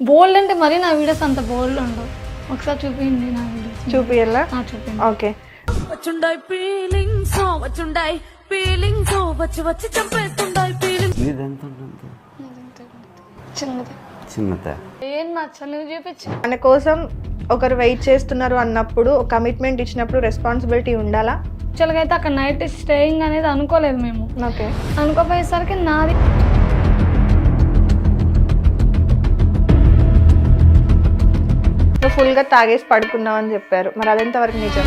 బోల్డ్ అంటే మరీ నా వీడియోస్ అంత బోల్డ్ ఉండవు. ఒకసారి చూపించండి నా వీడియోస్. చూపియల్లా ఆ, చూపించండి ఓకే. వచ్చుండాయి ఫీలింగ్స్ వచ్చుండాయి ఫీలింగ్స్ వచ్చి వచ్చి చంపేస్తుండాయి ఫీలింగ్స్ నీదెంత ఉంటుంది చిన్నది. చిన్నదే. ఏం నచ్చలు నువ్వు చూపించు. మన కోసం ఒకరు వెయిట్ చేస్తున్నారు అన్నప్పుడు కమిట్మెంట్ ఇచ్చినప్పుడు రెస్పాన్సిబిలిటీ ఉండాలా? యాక్చువల్గా అయితే అక్కడ నైట్ స్టేయింగ్ అనేది అనుకోలేదు మేము. ఓకే. అనుకోపోయేసరికి నాది ఫుల్గా తాగేసి పడుకున్నావు అని చెప్పారు. మరి అదెంత వరకు నిజం?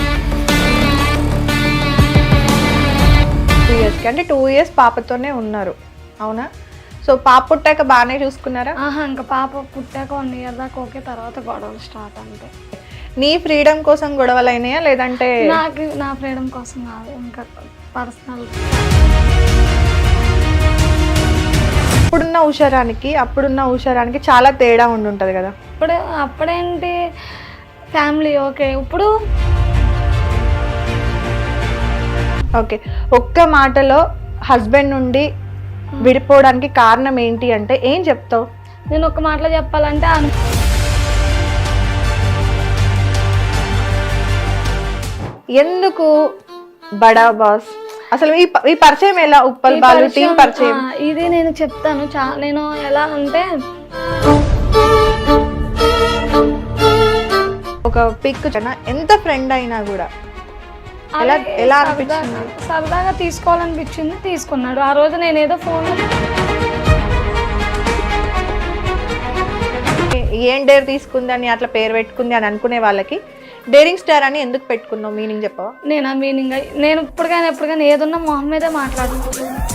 టూ ఇయర్స్కి అంటే టూ ఇయర్స్ పాపతోనే ఉన్నారు. అవునా? సో పాప పుట్టాక బాగానే చూసుకున్నారా? ఆహా ఇంకా పాప పుట్టాక వన్ ఇయర్ దాకా ఓకే తర్వాత గొడవలు స్టార్ట్ అంతే. నీ ఫ్రీడమ్ కోసం గొడవలు అయినాయా? లేదంటే నాకు నా ఫ్రీడమ్ కోసం కాదు ఇంకా పర్సనల్ ఇప్పుడున్న ఉషారానికి అప్పుడున్న ఉషారానికి చాలా తేడా ఉండి ఉంటుంది కదా? ఇప్పుడు అప్పుడేంటి? Family okay. ఇప్పుడు? ఓకే. ఒక్క మాటలో హస్బెండ్ నుండి విడిపోవడానికి కారణం ఏంటి అంటే ఏం చెప్తావు? నేను ఒక మాటలో చెప్పాలంటే ఎందుకు బడా బాస్? అసలు ఈ ఈ పరిచయం ఎలా? ఉప్పల్ బాలు టీం పరిచయం, ఇది నేను చెప్తాను. చా నేను ఎలా అంటే ఒక పిక్ ఎంత ఫ్రెండ్ అయినా కూడా. ఎలా ఎలా అనిపించింది? సరదాగా తీసుకోవాలనిపించింది తీసుకున్నాడు. ఆ రోజు నేను ఏదో ఫోన్ ఏం డేర్ తీసుకుంది అని అట్లా పేరు పెట్టుకుంది అని అనుకునే వాళ్ళకి డేరింగ్ స్టార్ అని ఎందుకు పెట్టుకున్నావు? మీనింగ్ చెప్పవా? నేను? ఆ మీనింగ్ నేను ఇప్పుడు కానీ ఎప్పుడు కానీ ఏదున్నా మొహం మీదే మాట్లాడుతున్నాను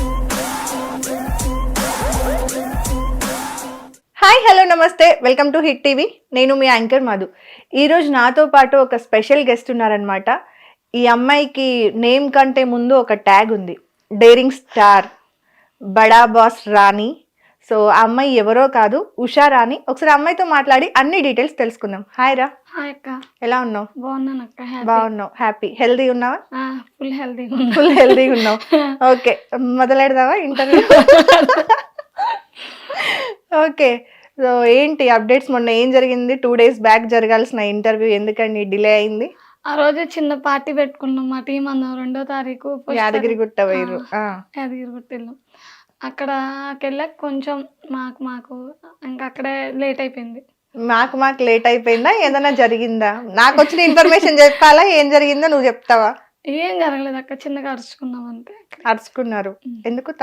హాయ్ హలో నమస్తే. Welcome to hit TV. నేను మీ యాంకర్ మధు. ఈరోజు నాతో పాటు ఒక స్పెషల్ గెస్ట్ ఉన్నారనమాట ఈ అమ్మాయికి నేమ్ కంటే ముందు ఒక ట్యాగ్ ఉంది. డేరింగ్ స్టార్ బడా బాస్ రాణి. సో ఆ అమ్మాయి ఎవరో కాదు ఉషా రాణి. ఒకసారి అమ్మాయితో మాట్లాడి అన్ని డీటెయిల్స్ తెలుసుకుందాం. హాయ్ రా. హాయ్ అక్క. ఎలా ఉన్నావు? బాగున్నాను అక్క బాగున్నావు. హ్యాపీ హెల్దీ ఉన్నావా? ఫుల్ ఉన్నా ఫుల్ హెల్దీగా ఉన్నావు. ఓకే మొదలెడదావా ఇంటర్వ్యూ ఓకే. సో ఏంటి అప్డేట్స్ మొన్న ఏం జరిగింది? టూ డేస్ బ్యాక్ జరగాల్సిన ఇంటర్వ్యూ ఎందుకండి? డిలే అయింది? ఆ రోజు చిన్న పార్టీ పెట్టుకున్నాం. మా టీం అందరం రెండో తారీఖు పుష్కర్- యాదగిరి గుట్ట వైరు ఆ, యాదగిరి గుట్టిల్లు అక్కడకి వెళ్ళాక కొంచెం మాకు మాకు ఇంకా అక్కడే లేట్ అయిపోయింది. మాకు మాకు లేట్ అయిపోయిందా? ఏదైనా జరిగిందా? నాకు వచ్చిన ఇన్ఫర్మేషన్ చెప్పాలా? ఏం జరిగిందో నువ్వు చెప్తావా? ఏం జరగలేదు అక్క. చిన్నగా అరుచుకున్నాం అంతే. అరుచుకున్నారు. ఎందుకు?